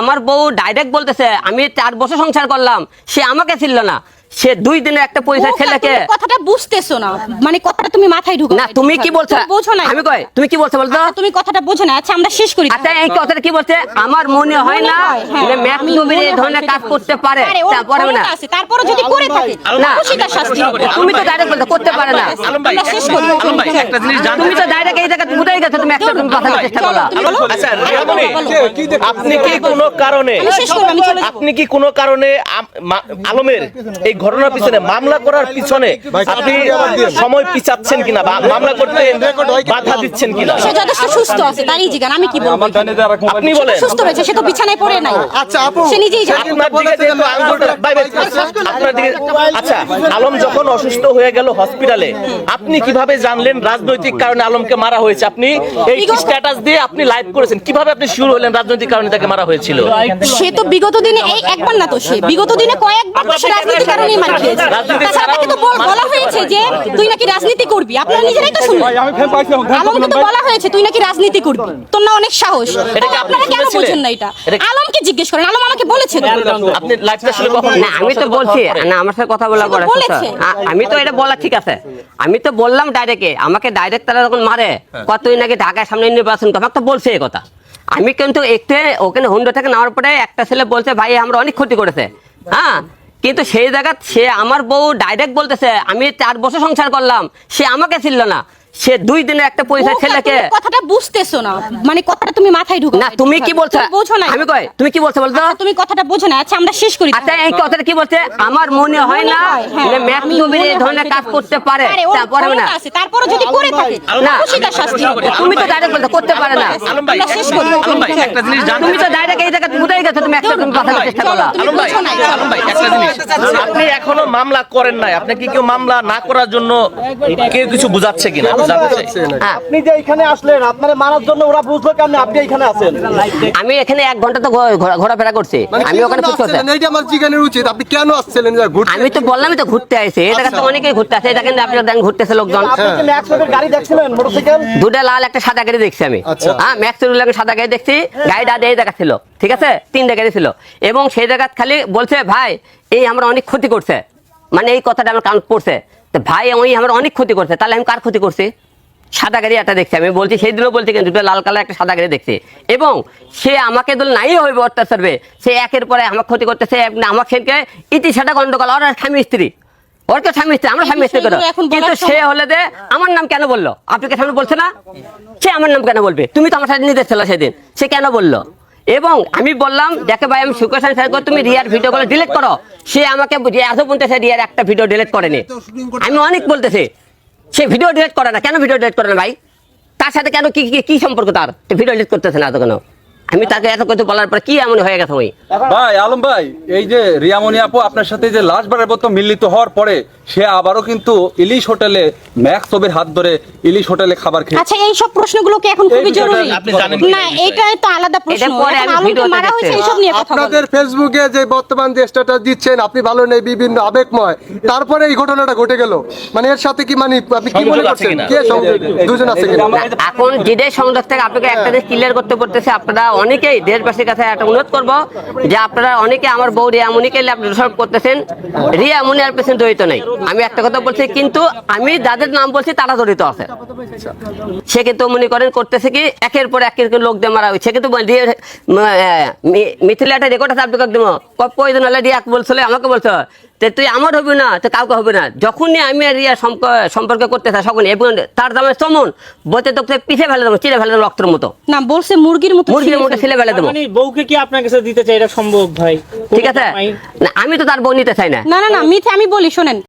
আমার বউ ডাইরেক্ট বলতেছে আমি চার বছর সংসার করলাম সে আমাকে ছিল না। সে দুই দিনের একটা পয়সা ছেলেকে কথাটা বুঝতেছো না। মানে কথাটা তুমি মাথায় ঢুকো না তুমি কি বলছো? বোঝো না আমি কই? তুমি কি বলছো বলতো আচ্ছা, তুমি কথাটা বোঝো না আচ্ছা আমরা শেষ করি আচ্ছা এই কথাটা কি বলছে? আমার মনে হয় না হ্যাঁ। যে ম্যাথ নবীর এই ধরনের কাজ করতে পারে। তারপরে না তারপরে যদি করে থাকে না। খুশি তার শাস্তি তুমি তো ডাইরেক্ট বলতে করতে পারে না। আলম ভাই আমরা শেষ করি। আলম ভাই একটা জিনিস জানতে তুমি তো ডাইরেক্ট এই জায়গায় বুঝাই গেছো তুমি একটা তুমি কথা বলার চেষ্টা বলো। আচ্ছা। আপনি কি কোনো কারণে আমি শেষ করব, আমি চলে যাব। আপনি কি কোনো কারণে আলমের এই ঘটনার পিছনে মামলা করার পিছনে আপনি সময় পিছাচ্ছেন কিনা বা মামলা করতে বাধা দিচ্ছেন কিনা সে যথেষ্ট সুস্থ আছে তারই জিজ্ঞান আমি কি বলব আপনি বলেন সুস্থ রয়েছে সে তো বিছানায় পড়ে নাই আচ্ছা আপু সে নিজেই জানে আপনার দিকে বাই বাই, আপনার দিকে আচ্ছা আলম যখন অসুস্থ হয়ে গেল হসপিটালে আপনি কীভাবে জানলেন রাজনৈতিক কারণে আলমকে মারা হয়েছে আপনি এই স্ট্যাটাস দিয়ে আপনি লাইভ করেছেন কীভাবে আপনি শুরু হলেন রাজনৈতিক কারণে তাকে মারা হয়েছিল সে তো বিগত দিনে এই একবার না তো সে বিগত দিনে কয়েকবার সে রাজনীতির কারণেই মার খেয়েছে রাজনীতি তাছাড়া তাকে তো বলা হয়েছে যে তুই নাকি রাজনীতি করবি। আপনারা নিজেরাই তো আলমকে তো বলা হয়েছে তুই নাকি রাজনীতি করবি। তোর না অনেক সাহস। এটা কি আপনি আপনারা কেন? বোঝেন না এটা? আলমকে জিজ্ঞেস করেন। আলম আমাকে বলেছে আপনি লাইভটা শুনে কখন না আমি তো বলছি না আমার সাথে কথা বলা। আমি তো এটা বলা ঠিক আছে। আমি তো বললাম ডাইরেক্টে আমাকে ডাইরেক্ট তারা যখন মারে কতই নাকি ঢাকায় সামনে নির্বাচন আমাকে তো বলছে এই কথা। আমি কিন্তু একটু ওখানে হুন্ডো থেকে নামার পরে একটা ছেলে বলছে ভাই আমরা অনেক ক্ষতি করেছে। হ্যাঁ? কিন্তু সেই জায়গা সে আমার বউ ডাইরেক্ট বলতেছে, আমি চার বছর সংসার করলাম, সে আমাকে ছিল না। সে দুই দিনের একটা পয়সা ছেলেকে কথাটা বুঝতেছো না। মানে কথাটা তুমি মাথায় ঢুকো না তুমি কি বলছো? তুমি বোঝো না আমি কই? তুমি কি বলছো বলতো? আচ্ছা, তুমি কথাটা বোঝো না আচ্ছা আমরা শেষ করি আচ্ছা এই কথাটা কি বলছে? আমার মনে হয় না মনে হয়। যে ম্যাথ নবীর এই ধরনের কাজ করতে পারে। তারপরে না। তারপরে যদি করে থাকে না। শাস্তি হবে। তুমি তো ডাইরেক্ট বলতে করতে পারে না। আলম ভাই শেষ করি। আলম ভাই একটা জিনিস জানতে তুমি তো ডাইরেক্ট এই জায়গায় বুঝাই গেছো তুমি একটা তুমি কথা চেষ্টা তুমি আলম ভাই আলম ভাই একটা জিনিস। আপনি এখনও মামলা করেন নাই। আপনি কি কেউ মামলা না করার জন্য কেউ কিছু বুঝাচ্ছে কিনা? আপনি যে এখানে আসলেন আপনারা মারার জন্য ওরা বুঝলো কেন আপনি এখানে আছেন? আমি এখানে এক ঘণ্টা তো ঘোরাফেরা করছি। মানে আমি ওখানে এইটা আমার জিজ্ঞানের উচিত। আপনি কেন আসছিলেন? আমি তো বললামই তো ঘুরতে আসছি। এই জায়গায় তো অনেকেই ঘুরতে আসে। এটা কিন্তু আপনি দেখেন ঘুরতেছে লোকজন। আপনি কি ম্যাক্স রোডের গাড়ি দেখছিলেন? মোটরসাইকেল? দুটা লাল একটা সাদা গাড়ি দেখছি আমি। আচ্ছা। হ্যাঁ ম্যাক্স সাদা গাড়ি দেখছি। গাড়িটা এই জায়গা ছিল। ঠিক আছে? তিনটা গাড়ি ছিল। এবং সেই জায়গা খালি বলছে ভাই এই আমরা অনেক ক্ষতি করছে। মানে এই কথাটা আমার কান পড়ছে। তো ভাই ওই আমার অনেক ক্ষতি করছে তাহলে আমি কার ক্ষতি করছি? সাদা গাড়ি একটা দেখছি আমি বলছি সেই দিনও বলছি কিন্তু দুটো লাল কালার একটা সাদা গাড়ি দেখছি। এবং সে আমাকে দল নাই হইবে অত্যাচারবে সে একের পরে আমার ক্ষতি করতেছে আমার সেনকে ইতি সেটা গন্ডগোল ওর স্বামী স্ত্রী ওর তো স্বামী স্ত্রী আমরা স্বামী স্ত্রী করো। কিন্তু সে হলে যে আমার নাম কেন বলল? আপনাকে সামনে বলছে না? সে আমার নাম কেন বলবে? তুমি তো আমার সাথে নিতে ছিল সেদিন সে কেন বলল? এবং আমি বললাম, দেখে ভাই, আমি সুকেশন স্যার তুমি রিয়ার ভিডিও গুলো ডিলিট করো। সে আমাকে এত বলতেছে, রিয়ার একটা ভিডিও ডিলিট করেনি। আমি অনেক বলতেছি, সে ভিডিও ডিলিট করে না। কেন ভিডিও ডিলিট করে না ভাই? তার সাথে কেন, কি, কি- সম্পর্ক তার? ভিডিও ডিলিট করতেছে না এত কেন? আমি তাকে এত কিছু বলার পর কি এমন হয়ে গেছে ওই ভাই, আলম ভাই, এই যে রিয়ামণি আপু, আপনার সাথে যে লাস্ট বারের মতো মিলিত হওয়ার পরে সে আবারও কিন্তু ইলিশ হোটেলে ম্যাক্স ছবির হাত ধরে ইলিশ হোটেলে খাবার খেয়ে আচ্ছা এই সব প্রশ্নগুলো কি এখন খুবই জরুরি? আপনি না এই বিষয়ে? এটা তো আলাদা প্রশ্ন। এটা পরে আমি আলমকে মারা হয়েছে এইসব নিয়ে কথা আপনাদের ফেসবুকে যে বর্তমান যে স্ট্যাটাস দিচ্ছেন আপনি ভালো নেই বিভিন্ন আবেগময়। তারপরে এই ঘটনাটা ঘটে গেল। মানে এর সাথে কি মানে আপনি কি মনে করছেন? কে দুজন আছে এখন যেটাই সংযোগ থেকে আপনাকে একটা জিনিস ক্লিয়ার করতে পড়তেছে আপনারা অনেকেই দেশবাসীর কাছে একটা অনুরোধ করব যে আপনারা অনেকে আমার বউ রিয়া মুনিকে দোষারোপ করতেছেন। রিয়া মুনি আর পেছনে জড়িত নাই। আমি একটা কথা বলছি কিন্তু আমি যাদের নাম বলছি তারা জড়িত আছে। সে কিন্তু মনে করেন করতেছে কি একের পর একের লোক দিয়ে মারা হয়েছে। কিন্তু মিথিলা একটা রেকর্ড আছে আপনাকে একদম প্রয়োজন হলে রিয়া বলছিল আমাকে বলছো যে তুই আমার হবে না তো কাউকে হবে না। যখনই আমি আর রিয়া সম্প- সম্পর্ক করতে থাকি তখন এবং তার দামে চমন বলতে তোকে পিছিয়ে ফেলে দেবো চিড়ে ফেলে দেবো রক্তের মতো। না বলছে মুরগির মতো মুরগির মতো ছেলে ফেলে দেবো। মানে বউকে কি আপনার কাছে দিতে চাই? এটা সম্ভব ভাই। ঠিক আছে? না আমি তো তার বউ নিতে চাই না। না না না মিথ্যে আমি বলি শোনেন।